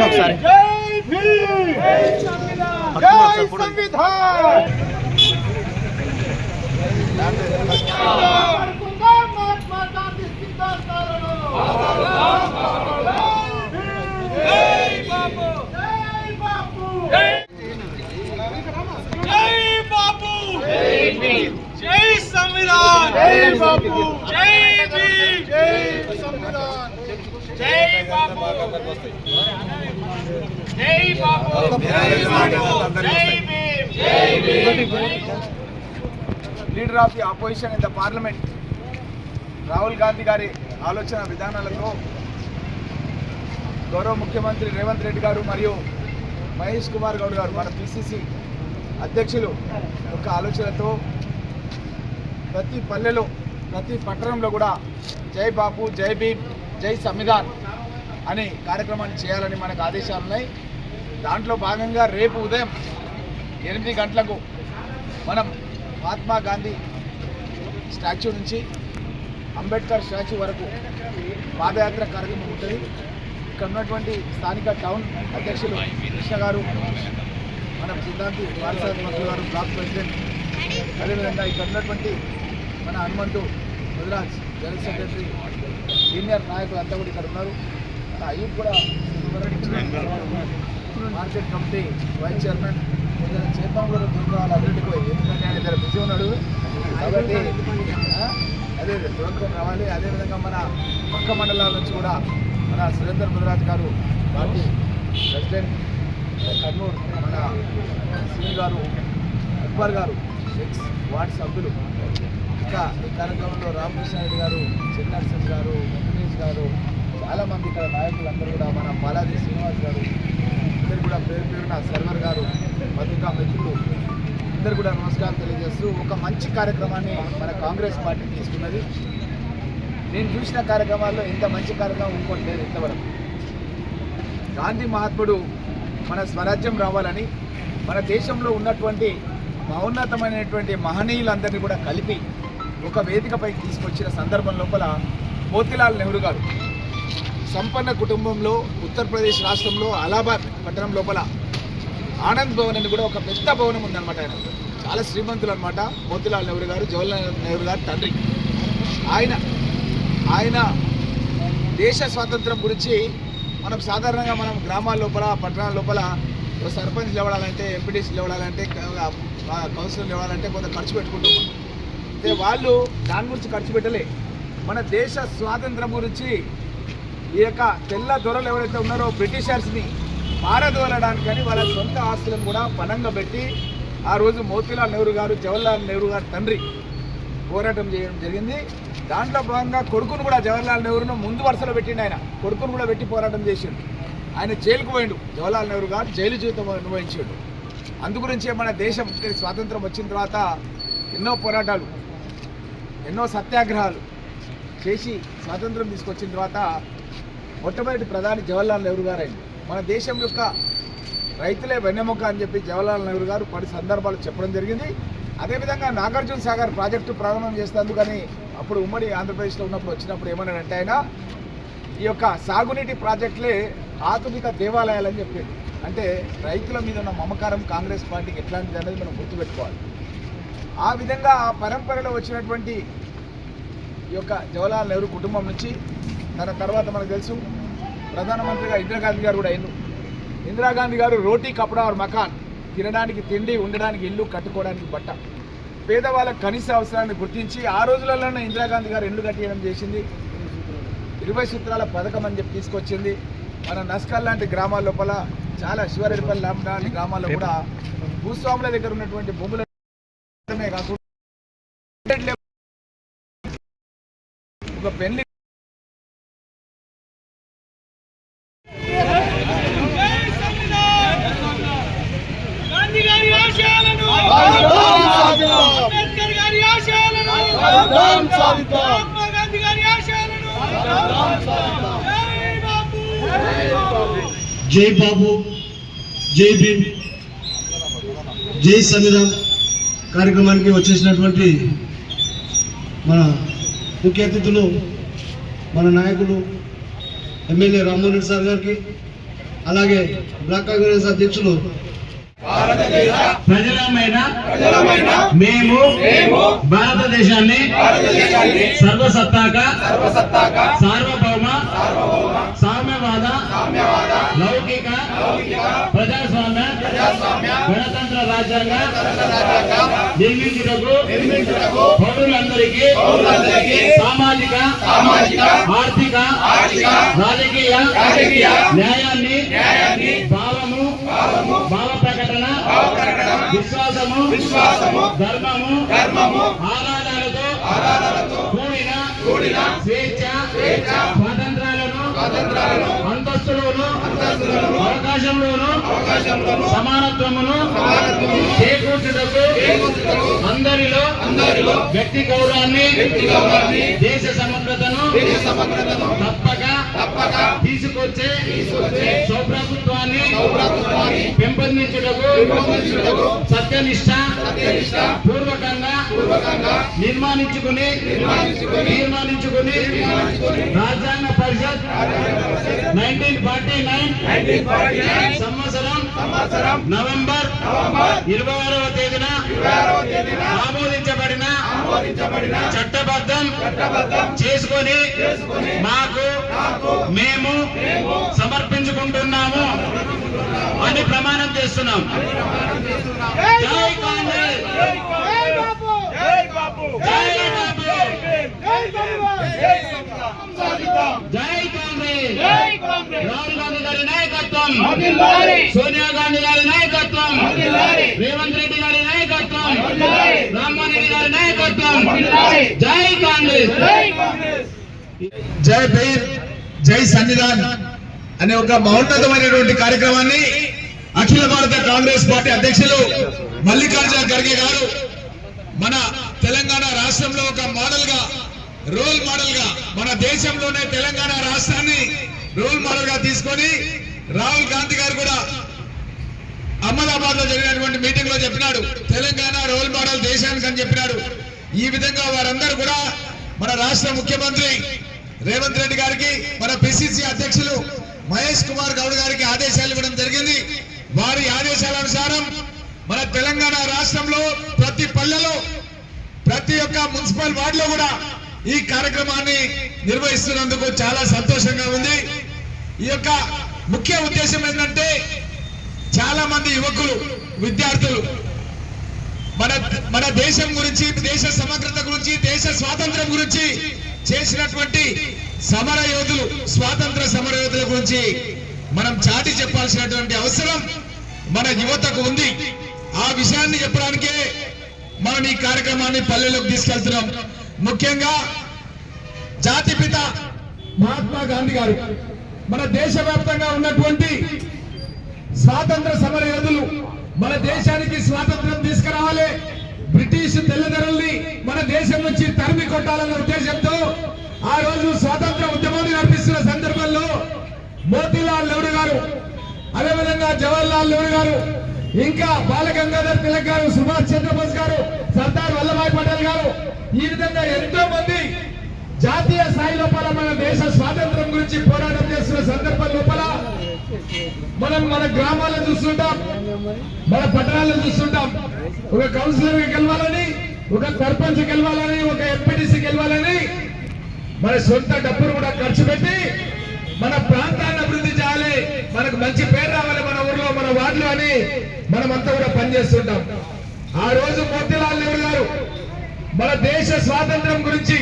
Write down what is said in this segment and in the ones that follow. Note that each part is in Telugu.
ఒకసారి జై. సంవిధాన్ జై బాపు జై జై Samvidhan leader of the opposition in the parliament Rahul Gandhi గారి ఆలోచన విధానాలతో గౌరవ ముఖ్యమంత్రి రేవంత్ రెడ్డి గారు మరియు మహేష్ కుమార్ గౌడ్ గారు మన పిసిసి అధ్యక్షులు యొక్క ఆలోచనతో ప్రతి పల్లెలో ప్రతి పట్టణంలో కూడా జై బాపు జై భీమ్ జై సంవిధాన్ అనే కార్యక్రమాన్ని చేయాలని మనకు ఆదేశాలు ఉన్నాయి. దాంట్లో భాగంగా రేపు ఉదయం ఎనిమిది గంటలకు మనం మహాత్మా గాంధీ స్టాచ్యూ నుంచి అంబేద్కర్ స్టాచ్యూ వరకు పాదయాత్ర కార్యక్రమం ఉంటుంది. ఇక్కడ ఉన్నటువంటి స్థానిక టౌన్ అధ్యక్షులు కృష్ణ గారు మన సిద్ధాంతి బాలసాహెబ్ మంత్రి గారు బ్లాక్ ప్రెసిడెంట్. అదేవిధంగా ఇక్కడ ఉన్నటువంటి మన Hanumanthu Mudiraj general secretary senior నాయకులు అంతా కూడా ఇక్కడ ఉన్నారు. అయ్యూబ్ కూడా మార్కెట్ కమిటీ వైస్ చైర్మన్ ఇద్దరు చేద్దాం కూడా దొరకాలి అభివృద్ధి పోయి. ఎందుకంటే ఆయన ఇద్దరు బిజీ ఉన్నాడు. కాబట్టి అదే దొరకడం రావాలి. అదేవిధంగా మన పక్క మండలాల నుంచి కూడా మన సురేందర్ ముదిరాజ్ గారు పార్టీ ప్రెసిడెంట్ కర్నూలు మన శ్రీ గారు అక్బర్ గారు ఎక్స్ వార్డ్ సభ్యులు ఇంకా కార్యక్రమంలో కార్యక్రమంలో రామకృష్ణారెడ్డి గారు చిన్నర్సింగ్ గారు వెంకటేష్ గారు చాలామంది ఇక్కడ నాయకులందరూ కూడా మన బాలాజీ శ్రీనివాస్ గారు ఇద్దరు కూడా పేరు పేరున సర్వర్ గారు పత్రికా మిత్రులు ఇద్దరు కూడా నమస్కారం తెలియజేస్తూ ఒక మంచి కార్యక్రమాన్ని మన కాంగ్రెస్ పార్టీ తీసుకున్నది. నేను చూసిన కార్యక్రమాల్లో ఇంత మంచి కార్యక్రమం ఇంకోటి లేదు ఇంతవరకు. గాంధీ మహాత్ముడు మన స్వరాజ్యం రావాలని మన దేశంలో ఉన్నటువంటి మహోన్నతమైనటువంటి మహనీయులందరినీ కూడా కలిపి ఒక వేదికపై తీసుకొచ్చిన సందర్భం లోపల మోతిలాల్ నెహ్రూ గారు సంపన్న కుటుంబంలో ఉత్తరప్రదేశ్ రాష్ట్రంలో అలహాబాద్ పట్టణం లోపల ఆనంద్ భవన్ అని కూడా ఒక పెద్ద భవనం ఉందన్నమాట ఆయన. చాలా శ్రీమంతులు అనమాట మోతిలాల్ నెహ్రూ గారు జవహర్లాల్ నెహ్రూ గారు తండ్రి. ఆయన ఆయన దేశ స్వాతంత్రం గురించి మనం సాధారణంగా మనం గ్రామాల లోపల పట్టణాల లోపల ఒక సర్పంచ్ లేవడాలంటే ఎంపీటీసీ లేవడాలంటే కౌన్సిలర్ లేవడాలంటే కొంత ఖర్చు పెట్టుకుంటున్నాం వాళ్ళు దాని గురించి ఖర్చు పెట్టలే. మన దేశ స్వాతంత్రం గురించి ఈ యొక్క తెల్ల దొరలు ఎవరైతే ఉన్నారో బ్రిటిషర్స్ని పారదోలడానికని వాళ్ళ సొంత ఆస్తులను కూడా పనంగా పెట్టి ఆ రోజు మోతీలాల్ నెహ్రూ గారు జవహర్లాల్ నెహ్రూ గారు తండ్రి పోరాటం చేయడం జరిగింది. దాంట్లో భాగంగా కొడుకును కూడా జవహర్లాల్ నెహ్రూను ముందు వరుసలో పెట్టిండు ఆయన. కొడుకును కూడా పెట్టి పోరాటం చేసిండు. ఆయన జైలుకు పోయిండు. జవహర్లాల్ నెహ్రూ గారు జైలు జీవితం అనుభవించాడు. అందుగురించే మన దేశం స్వాతంత్రం వచ్చిన తర్వాత ఎన్నో పోరాటాలు ఎన్నో సత్యాగ్రహాలు చేసి స్వాతంత్రం తీసుకొచ్చిన తర్వాత మొట్టమొదటి ప్రధాని జవహర్లాల్ నెహ్రూ గారు మన దేశం యొక్క రైతులే వెన్నెముక అని చెప్పి జవహర్లాల్ నెహ్రూ గారు పలు సందర్భాలు చెప్పడం జరిగింది. అదేవిధంగా నాగార్జున సాగర్ ప్రాజెక్టు ప్రారంభం చేస్తేందుకు కానీ అప్పుడు ఉమ్మడి ఆంధ్రప్రదేశ్లో ఉన్నప్పుడు వచ్చినప్పుడు ఏమన్నాడంటే ఆయన ఈ యొక్క సాగునీటి ప్రాజెక్టులే ఆధునిక దేవాలయాలని చెప్పింది. అంటే రైతుల మీద ఉన్న మమకారం కాంగ్రెస్ పార్టీకి ఎట్లాంటిది అనేది మనం గుర్తుపెట్టుకోవాలి. ఆ విధంగా ఆ పరంపరలో వచ్చినటువంటి ఈ యొక్క జవహర్లాల్ నెహ్రూ కుటుంబం నుంచి తన తర్వాత మనకు తెలుసు ప్రధానమంత్రిగా ఇందిరాగాంధీ గారు కూడా ఎన్ను ఇందిరాగాంధీ గారు రోటీ కపడా ఆర్ మకాన్ తినడానికి తిండి ఉండడానికి ఇల్లు కట్టుకోవడానికి బట్ట. పేదవాళ్ళ కనీస అవసరాన్ని గుర్తించి ఆ రోజులలోనే ఇందిరాగాంధీ గారు ఇల్లు కట్టేయడం చేసింది. ఇరవై సూత్రాల పథకం అని చెప్పి తీసుకొచ్చింది. మన నస్కల్ లాంటి గ్రామాల లోపల చాలా శివరెడ్డిపల్లి లాంటి గ్రామాల్లో కూడా భూస్వాముల దగ్గర ఉన్నటువంటి భూముల గారి ఆశయాలను జై బాపు జై బాబు జై భీమ్ జై సంవిధాన్ కార్యక్రమానికి వచ్చేసినటువంటి మన ముఖ్య అతిథులు మన నాయకులు ఎమ్మెల్యే రామ్మోహన్ రెడ్డి సార్ గారికి అలాగే బ్లాక్ కాంగ్రెస్ అధ్యక్షులు. ప్రజలమైన మేము భారతదేశాన్ని సర్వసత్తాక సార్వభౌమ సామ్యవాద లౌకిక ప్రజాస్వామ్య గణతంత్ర రాజ్యాంగ నిర్మించుటకు పౌరులందరికీ సామాజిక ఆర్థిక రాజకీయ న్యాయాన్ని భావము భావ ప్రకటన విశ్వాసము విశ్వాసము ధర్మము ధర్మము ఆరాధనలతో కూడిన కూడిన స్వేచ్ఛ స్వేచ్ఛ స్వాతంత్రాలను అంతస్తులను అవకాశంలోను సమానత్వమును సమానత్వము చేకూర్చుటకు అందరిలో అందరిలో వ్యక్తి గౌరవాన్ని దేశ సమగ్రతను తప్పక తప్పక తీసుకొచ్చే సౌప్రభుత్వాన్ని సౌప్రభుత్వాన్ని పెంపొందించుటకు సత్యనిష్ట పూర్వకంగా పూర్వకంగా నిర్మాణించుకుని నిర్మాణించుకుని తీర్మానించుకుని రాజ్యాంగ పరిషత్. నైన్టీన్ ఫార్టీ నైన్ సంవత్సరం. నవంబర్. ఇరవై ఆరవ తేదీన ఆమోదించబడిన చట్టబద్ధం చేసుకొని మాకు మేము సమర్పించుకుంటున్నాము అని ప్రమాణం చేస్తున్నాం. జై కాంగ్రెస్! జై బాపు జై బాబు. జై సంవిధాన్ జై సంవిధాన్ సాధిద్దాం జై కాంగ్రెస్. జై కాంగ్రెస్. రాహుల్ గాంధీ గారి నాయకత్వం. అభిలారి సోనియా గాంధీ గారి నాయకత్వం. అభిలారి రేవంత్ రెడ్డి గారి నాయకత్వం. అభిలారి రామ్మోహన్ రెడ్డి గారి నాయకత్వం. అభిలారి జై కాంగ్రెస్. జై కాంగ్రెస్. జై భీమ్ జై సన్నిధాన్ అనే ఒక మహోన్నతమైనటువంటి కార్యక్రమాన్ని అఖిల భారత కాంగ్రెస్ పార్టీ అధ్యక్షులు మల్లికార్జున ఖర్గే గారు మన తెలంగాణ రాష్ట్రంలో ఒక మోడల్గా రోల్ మోడల్గా మన దేశంలోనే తెలంగాణ రాష్ట్రాన్ని రోల్ మోడల్గా తీసుకొని రాహుల్ గాంధీ గారు కూడా అహ్మదాబాద్లో జరిగినటువంటి మీటింగ్లో చెప్పినాడు. తెలంగాణ రోల్ మోడల్ దేశానికి అని చెప్పినాడు. ఈ విధంగా వారందరూ కూడా మన రాష్ట్ర ముఖ్యమంత్రి రేవంత్ రెడ్డి గారికి మన పిసిసి అధ్యక్షులు మహేష్ కుమార్ గౌడ్ గారికి ఆదేశాలు ఇవ్వడం జరిగింది. వారి ఆదేశాల అనుసారం మన తెలంగాణ రాష్ట్రంలో ప్రతి పల్లెలో ప్రతి ఒక్క మున్సిపల్ వార్డులో కూడా ఈ కార్యక్రమాన్ని నిర్వహిస్తున్నందుకు చాలా సంతోషంగా ఉంది. ఈ యొక్క ముఖ్య ఉద్దేశం ఏంటంటే చాలా మంది యువకులు విద్యార్థులు మన మన దేశం గురించి దేశ సమగ్రత గురించి దేశ స్వాతంత్రం గురించి చేసినటువంటి సమర యోధులు స్వాతంత్ర సమర యోధుల గురించి మనం చాటి చెప్పాల్సినటువంటి అవసరం మన యువతకు ఉంది. ఆ విషయాన్ని చెప్పడానికే మనం ఈ కార్యక్రమాన్ని పల్లెలోకి తీసుకెళ్తున్నాం. ముఖ్యంగా జాతిపిత మహాత్మా గాంధీ గారు మన దేశవ్యాప్తంగా ఉన్నటువంటి స్వాతంత్ర సమర యోధులు మన దేశానికి స్వాతంత్రం తీసుకురావాలి. బ్రిటిష్ తెల్లదొరల్ని మన దేశం నుంచి తరిమి కొట్టాలన్న ఉద్దేశంతో ఆ రోజు స్వాతంత్ర ఉద్యమాన్ని నడిపిస్తున్న సందర్భంలో మోతీలాల్ నెహ్రూ గారు అదేవిధంగా జవహర్లాల్ నెహ్రూ గారు ఇంకా బాలగంగాధర్ తిలక్ గారు సుభాష్ చంద్రబోస్ గారు సర్దార్ వల్లభాయ్ పటేల్ గారు ఈ విధంగా ఎంతో మంది జాతీయ స్థాయి లోపల మన దేశ స్వాతంత్రం గురించి పోరాటం చేస్తున్న సందర్భం లోపల మనం మన గ్రామాలను చూస్తుంటాం మన పట్టణాల్లో చూస్తుంటాం. ఒక కౌన్సిలర్ గెలవాలని ఒక సర్పంచ్ గెలవాలని ఒక ఎంపీటీసీ గెలవాలని మన సొంత డబ్బులు కూడా ఖర్చు పెట్టి మన ప్రాంతాన్ని అభివృద్ధి చేయాలి. మనకు మంచి పేరు రావాలి మన ఊర్లో మన వార్డులో అని మనమంతా కూడా పనిచేస్తుంటాం ఆ రోజు మోతిలాల్ నెహ్రూ గారు మన దేశ స్వాతంత్రం గురించి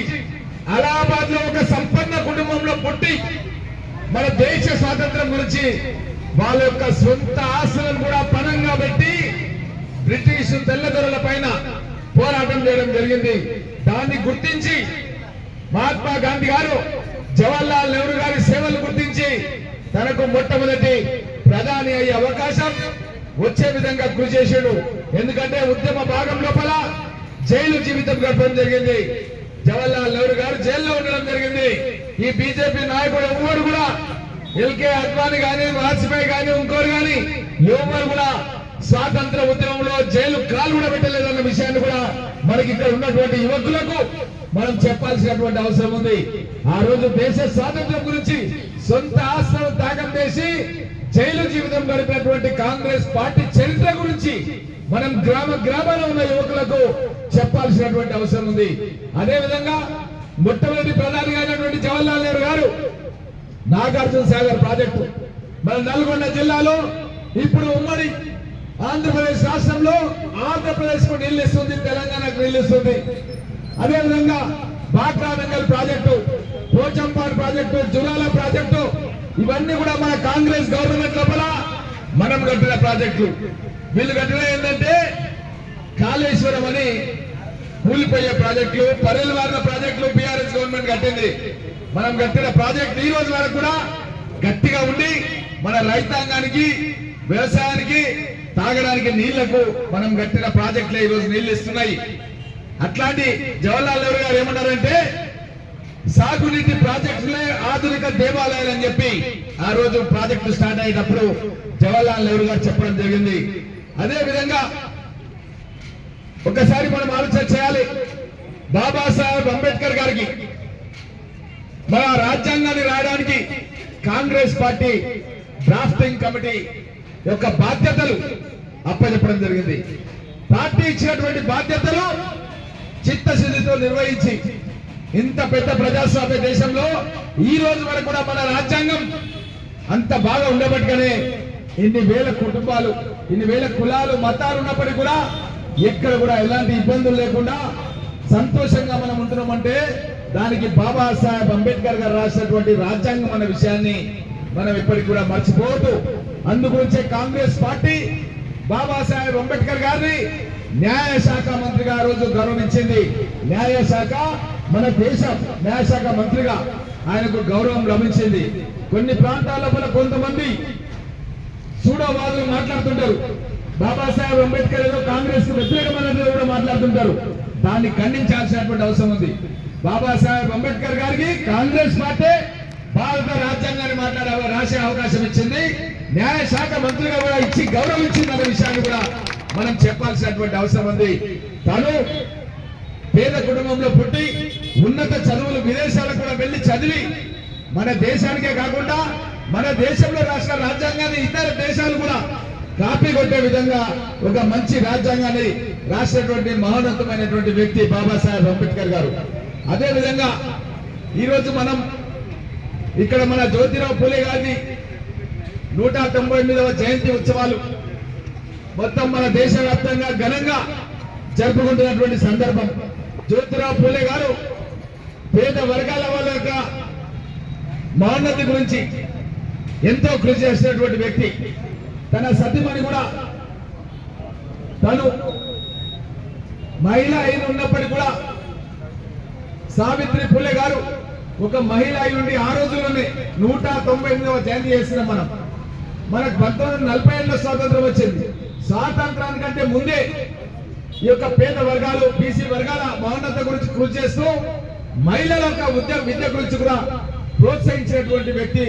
అలహాబాద్లో ఒక సంపన్న కుటుంబంలో పుట్టి మన దేశ స్వాతంత్రం గురించి వాళ్ళ యొక్క సొంత ఆస్తులను కూడా పణంగా పెట్టి బ్రిటిష్ తెల్లదొరల పైన పోరాటం చేయడం జరిగింది. దాన్ని గుర్తించి మహాత్మా గాంధీ గారు జవహర్లాల్ నెహ్రూ గారి సేవలు గుర్తించి తనకు మొట్టమొదటి ప్రధాని అయ్యే అవకాశం వచ్చే విధంగా కృషి చేశాడు ఎందుకంటే ఉద్యమ భాగం లోపల జైలు జీవితం గడపడం జరిగింది. జవహర్లాల్ నెహ్రూ గారు జైల్లో ఉండడం జరిగింది. ఈ బీజేపీ నాయకుడు ఎవరు కూడా ఎల్కే అద్వానీ గాని వాజ్పేయి గాని ఇంకోరు గాని ఎవరు కూడా స్వాతంత్ర ఉద్యమంలో జైలు కాలు కూడా పెట్టలేదన్న విషయాన్ని కూడా మనకి ఇక్కడ ఉన్నటువంటి యువకులకు మనం చెప్పాల్సినటువంటి అవసరం ఉంది. ఆ రోజు దేశ స్వాతంత్రం గురించి సొంత ఆస్తులను త్యాగం చేసి జైలు జీవితం గడిపినటువంటి కాంగ్రెస్ పార్టీ చరిత్ర గురించి మనం గ్రామ గ్రామాల్లో ఉన్న యువకులకు చెప్పాల్సినటువంటి అవసరం ఉంది. అదే విధంగా మొట్టమొదటి ప్రధాని అయినటువంటి జవహర్లాల్ నెహ్రూ గారు నాగార్జున సాగర్ ప్రాజెక్టు మన నల్గొండ జిల్లాలో ఇప్పుడు ఉమ్మడి ఆంధ్రప్రదేశ్ రాష్ట్రంలో ఆంధ్రప్రదేశ్కు నీళ్ళు ఇస్తుంది తెలంగాణకు నీళ్ళు ఇస్తుంది అదేవిధంగా Bhakra Nangal project Pochampad project Jurala project ఇవన్నీ కూడా మన కాంగ్రెస్ గవర్నమెంట్ లోపల మనం కట్టిన ప్రాజెక్టులు. వీళ్ళు కట్టిన ఏంటంటే కాళేశ్వరం అని కూలిపోయే ప్రాజెక్టులు పర్రెలు వారిన ప్రాజెక్టులు బీఆర్ఎస్ గవర్నమెంట్ కట్టింది. మనం కట్టిన ప్రాజెక్టులు ఈ రోజు వరకు కూడా గట్టిగా ఉండి మన రైతాంగానికి వ్యవసాయానికి తాగడానికి నీళ్ళకు మనం కట్టిన ప్రాజెక్టులే ఈ రోజు నీళ్ళు ఇస్తున్నాయి. అట్లాంటి జవహర్లాల్ నెహ్రూ గారు ఏమన్నారంటే సాగునీటి ప్రాజెక్టులే ఆధునిక దేవాలయాలు అని చెప్పి ఆ రోజు ప్రాజెక్టు స్టార్ట్ అయినప్పుడు జవహర్లాల్ నెహ్రూ గారు చెప్పడం జరిగింది. అదే విధంగా ఒకసారి మనం ఆలోచన చేయాలి. బాబాసాహెబ్ అంబేద్కర్ గారికి మన రాజ్యాంగాన్ని రాయడానికి కాంగ్రెస్ పార్టీ డ్రాఫ్టింగ్ కమిటీ యొక్క బాధ్యతలు అప్పచెప్పడం జరిగింది. పార్టీ ఇచ్చినటువంటి బాధ్యతలు చిత్తశుద్ధితో నిర్వహించి ఇంత పెద్ద ప్రజాస్వామ్య దేశంలో ఈ రోజు వరకు కూడా మన రాజ్యాంగం అంత బాగా ఉండబట్టుగానే ఇన్ని వేల కుటుంబాలు ఇన్ని వేల కులాలు మతాలు ఉన్నప్పటికీ కూడా ఎక్కడ కూడా ఎలాంటి ఇబ్బందులు లేకుండా సంతోషంగా మనం ఉంటున్నామంటే దానికి బాబాసాహెబ్ అంబేద్కర్ గారు రాసినటువంటి రాజ్యాంగం అన్న విషయాన్ని మనం ఇప్పటికి కూడా మర్చిపోవద్దు. అందుగురించే కాంగ్రెస్ పార్టీ బాబాసాహెబ్ అంబేద్కర్ గారిని న్యాయశాఖ మంత్రిగా ఆ రోజు గౌరవించింది. న్యాయశాఖ మన దేశ న్యాయశాఖ మంత్రిగా ఆయనకు గౌరవం లభించింది. కొన్ని ప్రాంతాల్లో మన కొంతమంది సూడోవాదులు మాట్లాడుతుంటారు. బాబాసాహెబ్ అంబేద్కర్ ఏదో కాంగ్రెస్కు వ్యతిరేకమైనది కూడా మాట్లాడుతుంటారు. దాన్ని ఖండించాల్సినటువంటి అవసరం ఉంది. బాబాసాహెబ్ అంబేద్కర్ గారికి కాంగ్రెస్ పార్టీ భారత రాజ్యాంగాన్ని మాట్లాడే రాసే అవకాశం ఇచ్చింది. న్యాయశాఖ మంత్రిగా కూడా ఇచ్చి గౌరవించింది అనే విషయాన్ని కూడా మనం చెప్పాల్సినటువంటి అవసరం ఉంది. తను పేద కుటుంబంలో పుట్టి ఉన్నత చదువులు విదేశాలకు కూడా వెళ్ళి చదివి మన దేశానికే కాకుండా మన దేశంలో రాష్ట్ర రాజ్యాంగాన్ని ఇతర దేశాలు కూడా కాపీ కొట్టే విధంగా ఒక మంచి రాజ్యాంగాన్ని రాసినటువంటి మహోన్నతమైనటువంటి వ్యక్తి బాబాసాహెబ్ అంబేద్కర్ గారు. అదే విధంగా ఈరోజు మనం ఇక్కడ మన జ్యోతిరావు పూలే గారిని నూట తొంభై ఎనిమిదవ జయంతి ఉత్సవాలు మొత్తం మన దేశవ్యాప్తంగా ఘనంగా జరుపుకుంటున్నటువంటి సందర్భం. జ్యోతిరావు పూలే గారు పేద వర్గాల వాళ్ళ యొక్క మహోన్నతి గురించి ఎంతో కృషి చేసినటువంటి వ్యక్తి. తన సతీమణి కూడా తను మహిళ అయిన ఉన్నప్పటికీ కూడా సావిత్రి పుల్లె గారు ఒక మహిళ అయి ఉండి ఆ రోజుల్లోనే నూట తొంభై ఎనిమిదవ జయంతి చేస్తున్నాం మనం. మనకు పంతొమ్మిది వందల నలభై ఏళ్ళలో స్వాతంత్రం వచ్చింది. స్వాతంత్రానికంటే ముందే ఈ యొక్క పేద వర్గాలు బీసీ వర్గాల మహోన్నత గురించి కృషి చేస్తూ మహిళల యొక్క ఉద్యోగ విద్య గురించి కూడా ప్రోత్సహించినటువంటి వ్యక్తి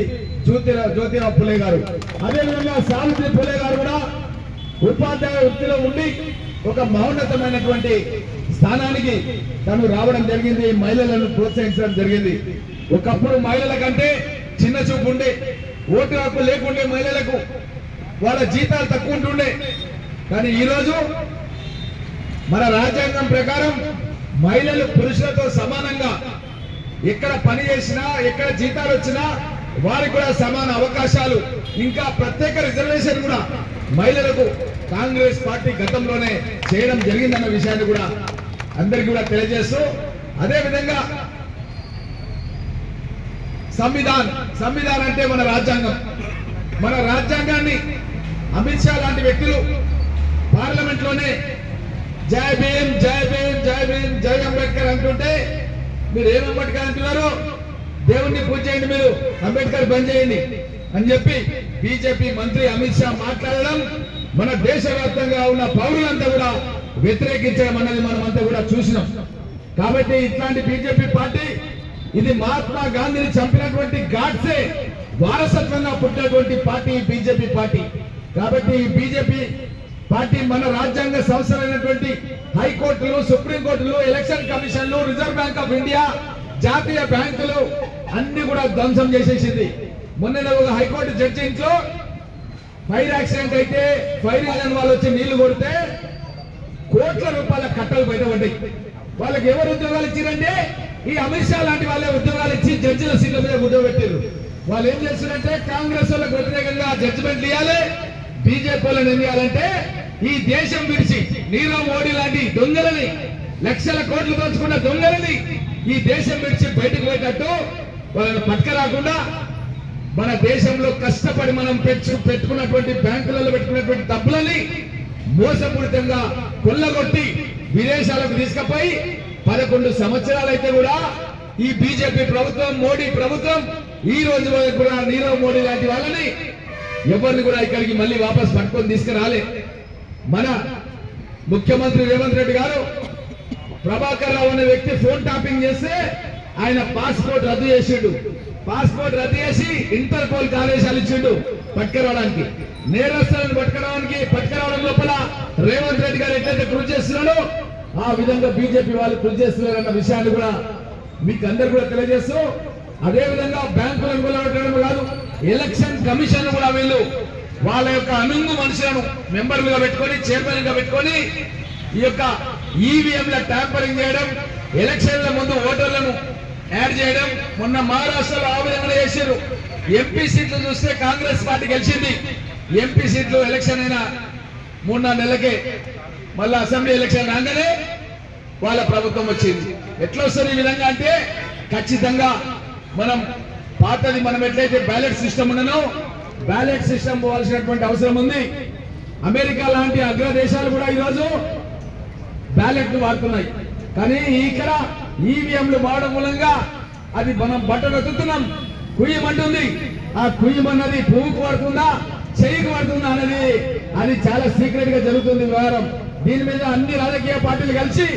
జ్యోతిరావు జ్యోతిరావు పులే గారు. అదేవిధంగా సావిత్రి పులే గారు కూడా ఉపాధ్యాయ వృత్తిలో ఉండి ఒక మహోన్నతమైనటువంటి స్థానానికి తను రావడం జరిగింది మహిళలను ప్రోత్సహించడం జరిగింది. ఒకప్పుడు మహిళల కంటే చిన్న చూపు ఉండే ఓటు హక్కు లేకుండే మహిళలకు వాళ్ళ జీతాలు తక్కువ ఉంటుండే. కానీ ఈరోజు మన రాజ్యాంగం ప్రకారం మహిళలు పురుషులతో సమానంగా ఎక్కడ పని చేసినా ఎక్కడ జీతాలు వచ్చినా వారికి కూడా సమాన అవకాశాలు. ఇంకా ప్రత్యేక రిజర్వేషన్ కూడా మహిళలకు కాంగ్రెస్ పార్టీ గతంలోనే చేయడం జరిగిందన్న విషయాన్ని కూడా అందరికీ కూడా తెలియజేస్తూ అదే విధంగా సంవిధాన్ సంవిధాన్ అంటే మన రాజ్యాంగం. మన రాజ్యాంగాన్ని అమిత్ షా లాంటి వ్యక్తులు పార్లమెంట్లోనే జై భీమ్ జై భీమ్ జై భీమ్ జై అంబేద్కర్ అంటుంటే మీరు ఏం అంబేద్కర్ అంటున్నారు? దేవుణ్ణి పూజ చేయండి మీరు అంబేద్కర్ బంద్ చేయండి అని చెప్పి బీజేపీ మంత్రి అమిత్ షా మాట్లాడడం మన దేశవ్యాప్తంగా ఉన్న పౌరులంతా కూడా వ్యతిరేకించడం అన్నది మనం అంతా కూడా చూసినాం. కాబట్టి ఇట్లాంటి బీజేపీ పార్టీ ఇది మహాత్మా గాంధీని చంపినటువంటి గాడ్సే వారసత్వంగా పుట్టినటువంటి పార్టీ బీజేపీ పార్టీ. కాబట్టి ఈ బీజేపీ పార్టీ మన రాజ్యాంగ సంస్థలైనటువంటి హైకోర్టులు సుప్రీంకోర్టులు ఎలక్షన్ కమిషన్లు రిజర్వ్ బ్యాంక్ ఆఫ్ ఇండియా జాతీయ బ్యాంకులు అన్ని కూడా ధ్వంసం చేసేసింది. మొన్న ఒక హైకోర్టు జడ్జి ఇంట్లో ఫైర్ యాక్సిడెంట్ అయితే ఫైర్ ఇంజన్ వాళ్ళు వచ్చి నీళ్ళు కొడితే కోట్ల రూపాయల కట్టలు బయటపడ్డాయి వాళ్ళకి ఎవరు ఉద్యోగాలు ఇచ్చారంటే ఈ అమిత్ షా లాంటి వాళ్ళే ఉద్యోగాలు ఇచ్చి జడ్జిల సీట్ల మీద కూర్చోబెట్టారు వాళ్ళు ఏం చేస్తున్నారంటే కాంగ్రెస్ వాళ్ళకి వ్యతిరేకంగా జడ్జిమెంట్లు ఇవ్వాలి బీజేపీ వాళ్ళని ఏం చేయాలంటే ఈ దేశం విడిచి నీరవ్ మోడీ లాంటి దొంగలని లక్షల కోట్లు దోచుకున్న దొంగలని ఈ దేశం విడిచి బయటకు పోయేటట్టు వాళ్ళని పట్టుకరాకుండా మన దేశంలో కష్టపడి మనం పెంచు పెట్టుకున్నటువంటి బ్యాంకులలో పెట్టుకున్నటువంటి డబ్బులని మోసపూరితంగా కొల్లగొట్టి విదేశాలకు తీసుకుపోయి పదకొండు సంవత్సరాలు అయితే కూడా ఈ బీజేపీ ప్రభుత్వం మోడీ ప్రభుత్వం ఈ రోజు వరకు కూడా నీరవ్ మోడీ లాంటి వాళ్ళని ఎవరిని కూడా ఇక్కడికి మళ్ళీ వాపస్ పట్టుకొని తీసుకురాలే. మన ముఖ్యమంత్రి రేవంత్ రెడ్డి గారు ప్రభాకర్ రావు అనే వ్యక్తి ఫోన్ టాపింగ్ చేస్తే ఆయన పాస్పోర్ట్ రద్దు చేసిండు. పాస్పోర్ట్ రద్దు చేసి ఇంటర్పోల్ ఆదేశాలు ఇచ్చిండు పట్టుకురావడానికి. నేరస్తులను పట్టుకురావడానికి పట్టుకురావడం లోపల రేవంత్ రెడ్డి గారు ఎట్లయితే కృషి చేస్తున్నాడో ఆ విధంగా బీజేపీ వాళ్ళు కృషి చేస్తున్నారన్న విషయాన్ని కూడా మీకు అందరు కూడా తెలియజేస్తూ అదే విధంగా బ్యాంకులను కూడా కాదు. ఎలక్షన్ కమిషన్ కూడా వీళ్ళు వాళ్ళ యొక్క అనుంగు మనుషులను మెంబర్లుగా పెట్టుకొని చైర్మన్గా పెట్టుకొని ఈ యొక్క ఈవీఎంల ట్యాంపరింగ్ చేయడం ఎలక్షన్ల ముందు ఓటర్లను యాడ్ చేయడం మొన్న మహారాష్ట్రలో ఆ విధంగా చేశారు ఎంపీ సీట్లు చూస్తే కాంగ్రెస్ పార్టీ గెలిచింది. ఎంపీ సీట్లు ఎలక్షన్ అయిన మూడు నాలుగు నెలలకే మళ్ళీ అసెంబ్లీ ఎలక్షన్ రాగానే వాళ్ళ ప్రభుత్వం వచ్చింది. ఎట్లా వస్తుంది ఈ విధంగా అంటే ఖచ్చితంగా మనం పాతది మనం ఎట్లయితే బ్యాలెట్ సిస్టమ్ ఉండనో బ్యాలెట్ సిస్టమ్ పోవాల్సినటువంటి అవసరం ఉంది. అమెరికా లాంటి అగ్రదేశాలు కూడా ఈరోజు బ్యాలెట్ వాడుతున్నాయి. కానీ ఇక్కడ ఈవీఎంలు వాడడం మూలంగా అది మనం బట్టలు ఎత్తుతున్నాం కుయ్యమంటుంది ఆ కుయ్యమన్నది పువ్వుకు పడుతుందా చెయ్యికి పడుతుందా అనేది అది చాలా సీక్రెట్గా జరుగుతుంది వ్యవహారం. దీని మీద అన్ని రాజకీయ పార్టీలు కలిసి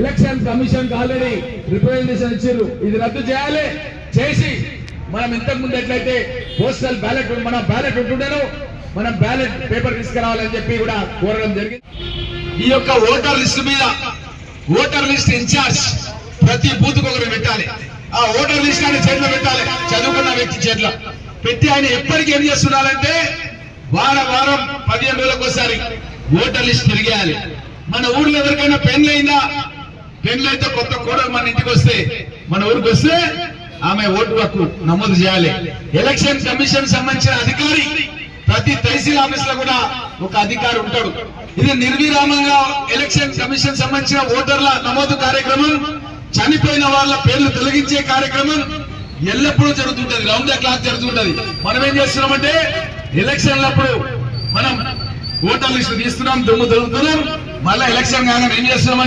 ఎలక్షన్ కమిషన్ ఆల్రెడీ రిప్రజెంటేషన్ ఇచ్చారు. ఇది రద్దు చేయాలి. చేసి మనం ఇంతకు ముందు ఎట్లయితే పోస్టల్ బ్యాలెట్ మన బ్యాలెట్ ఉంటుండేనో మనం బ్యాలెట్ పేపర్ తీసుకురావాలని చెప్పి కూడా కోరడం జరిగింది. ఈ యొక్క ఓటర్ లిస్ట్ మీద ఓటర్ లిస్ట్ ఇన్ఛార్జ్ ప్రతి బూత్ ఒకరు పెట్టాలి. ఆ ఓటర్ లిస్ట్ ఆయన చేతిలో పెట్టాలి. చదువుకున్న వ్యక్తి చేతిలో. పెట్టి ఆయన ఎప్పటికీ ఏం చేస్తున్నారంటే వారం వారం పదిహేను రోజులకు ఒకసారి ఓటర్ లిస్ట్ తిరిగేయాలి. మన ఊర్లో ఎవరికైనా పెన్లు అయిందా? పెన్లు అయితే కొత్త కోడలు మన ఇంటికి వస్తే మన ఊరికి వస్తే ఆమె ఓటు హక్కు నమోదు చేయాలి. ఎలక్షన్ కమిషన్ సంబంధించిన అధికారి ప్రతి తహసీల్ ఆఫీస్లో కూడా ఒక అధికారి ఉంటాడు. ఇది నిర్విరామంగా ఎలక్షన్ కమిషన్ సంబంధించిన ఓటర్ల నమోదు కార్యక్రమం చనిపోయిన వాళ్ళ పేర్లు తొలగించే కార్యక్రమం ఎల్లప్పుడూ జరుగుతుంటది. రౌండ్ ద క్లాక్ జరుగుతుంటది. మనం ఏం చేస్తున్నామంటే ఎలక్షన్లప్పుడు మనం ఓటర్ లిస్టు తీస్తున్నాం దుమ్ము తొలుగుతున్నాం మళ్ళీ ఎలక్షన్ కాగానే ఏం చేస్తున్నాం